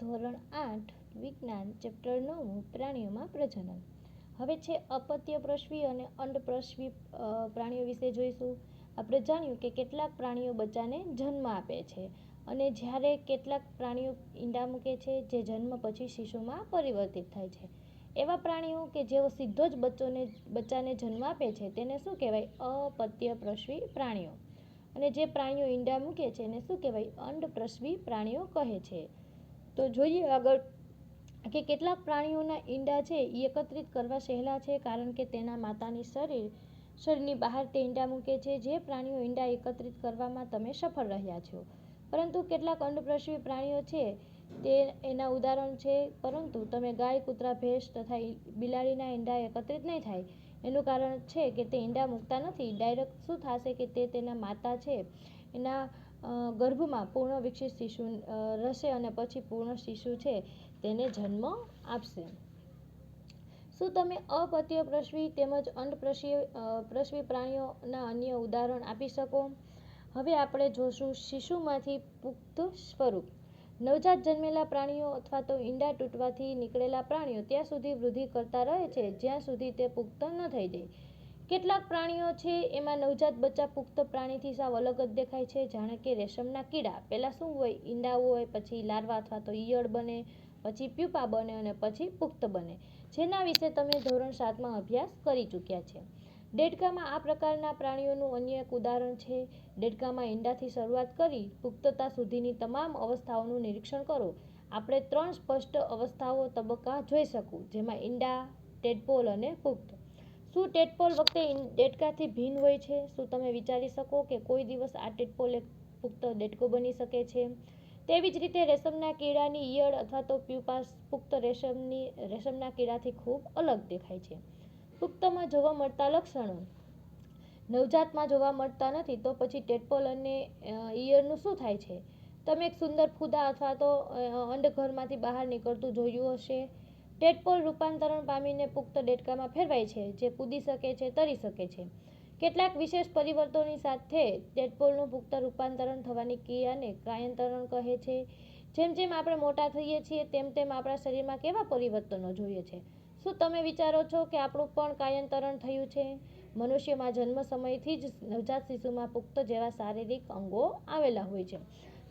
ધોરણ આઠ, વિજ્ઞાન, ચેપ્ટર નવમું પ્રાણીઓમાં પ્રજનન. હવે છે અપત્ય અપત્યપ્રસવી અને અંડપ્રસવી પ્રાણીઓ વિશે જોઈશું. આપણે જાણ્યું કે કેટલાક પ્રાણીઓ બચ્ચાને જન્મ આપે છે અને જ્યારે કેટલાક પ્રાણીઓ ઈંડા મૂકે છે, જે જન્મ પછી શિશુમાં પરિવર્તિત થાય છે. એવા પ્રાણીઓ કે જેઓ સીધો જ બચ્ચોને, બચ્ચાને જન્મ આપે છે, તેને શું કહેવાય? અપત્ય અપત્યપ્રસવી પ્રાણીઓ. અને જે પ્રાણીઓ ઈંડા મૂકે છે, એને શું કહેવાય? અંડપ્રસવી પ્રાણીઓ કહે છે. તો જોઈએ આગળ કે કેટલાક પ્રાણીઓના ઈંડા છે એ એકત્રિત કરવા સહેલા છે કારણ કે તેના માતાની શરીર, શરીરની બહાર તે ઈંડા મૂકે છે. જે પ્રાણીઓ ઈંડા એકત્રિત કરવામાં તમે સફળ રહ્યા છો. પરંતુ કેટલાક અંડપ્રસવી પ્રાણીઓ છે તે એના ઉદાહરણ છે, પરંતુ તમે ગાય, કૂતરા, ભેંસ તથા બિલાડીના ઈંડા એકત્રિત નહીં થાય. એનું કારણ છે કે તે ઈંડા મૂકતા નથી. ડાયરેક્ટ શું થશે કે તે તેના માતા છે? એના ગર્ભમાં પૂર્ણ વિકસિત શિશુ રહેશે અને પછી પૂર્ણ શિશુ છે. તેને જન્મ આપશે. શું તમે અપત્ય પ્રસવી તેમજ અંડપ્રસવી પ્રસવી પ્રાણીઓના અન્ય ઉદાહરણ આપી શકો? હવે આપણે જોશું શિશુમાંથી પુખ્ત સ્વરૂપ. નવજાત જન્મેલા પ્રાણીઓ અથવા તો ઈંડા તૂટવાથી નીકળેલા પ્રાણીઓ ત્યાં સુધી વૃદ્ધિ કરતા રહે છે, જ્યાં સુધી તે પુખ્ત ન થઈ જાય. કેટલાક પ્રાણીઓ છે, એમાં નવજાત બચ્ચા પુખ્ત પ્રાણીથી સાવ અલગ જ દેખાય છે. જાણે કે રેશમના કીડા. પહેલાં શું હોય? ઈંડા હોય, પછી લાર્વા અથવા તો ઈયળ બને, પછી પ્યુપા બને અને પછી પુખ્ત બને. જેના વિશે તમે ધોરણ સાતમાં અભ્યાસ કરી ચૂક્યા છે. દેડકામાં આ પ્રકારના પ્રાણીઓનું અન્ય એક ઉદાહરણ છે. દેડકામાં ઈંડાથી શરૂઆત કરી પુખ્તતા સુધીની તમામ અવસ્થાઓનું નિરીક્ષણ કરો. આપણે ત્રણ સ્પષ્ટ અવસ્થાઓ તબક્કા જોઈ શકું, જેમાં ઈંડા, ટેડપોલ અને પુખ્ત. શું ટેડપોલ વખતે દેડકાથી ભિન્ન હોય છે? શું તમે વિચારી શકો કે કોઈ દિવસ આ ટેડપોલ એક પુખ્ત દેડકો બની શકે છે? તેવી જ રીતે રેશમના કીડાની ઈયળ અથવા તો પ્યુપાસ પુખ્ત રેશમની, રેશમના કીડાથી ખૂબ અલગ દેખાય છે. પુખ્તમાં જોવા મળતા લક્ષણો. નવજાતમાં જોવા મળતા નથી તો પછી ટેડપોલ અને ઇયરનું શું થાય છે? તમે એક સુંદર ફૂદા અથવા તો અંડઘરમાંથી બહાર નીકળતું જોયું હશે. ટેડપોલ રૂપાંતરણ પામીને પુખ્ત દેડકામાં ફેરવાય છે, જે કૂદી શકે છે, તરી શકે છે. કેટલાક વિશેષ પરિવર્તનોની સાથે ટેડપોલનું પુખ્ત રૂપાંતરણ થવાની ક્રિયાને ક્રાયંતરણ કહે છે. જેમ જેમ આપણે મોટા થઈએ છીએ, તેમ તેમ આપણા શરીરમાં કેવા પરિવર્તનો જોઈએ છે? શું તમે વિચારો છો કે આપણું પણ કાયંતરણ થયું છે? મનુષ્યમાં જન્મ સમયથી જ નવજાત શિશુમાં પુખ્ત જેવા શારીરિક અંગો આવેલા હોય છે.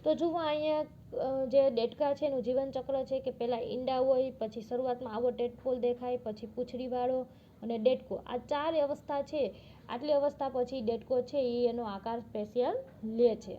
તો જુઓ અહીંયા જે દેડકા છે એનું જીવન ચક્ર છે કે પહેલાં ઈંડા હોય, પછી શરૂઆતમાં આવો ટેડપોલ દેખાય, પછી પૂંછડીવાળો અને ડેટકો આ ચાર અવસ્થા છે. આટલી અવસ્થા પછી ડેટકો છે એ એનો આકાર સ્પેશિયલ લે છે.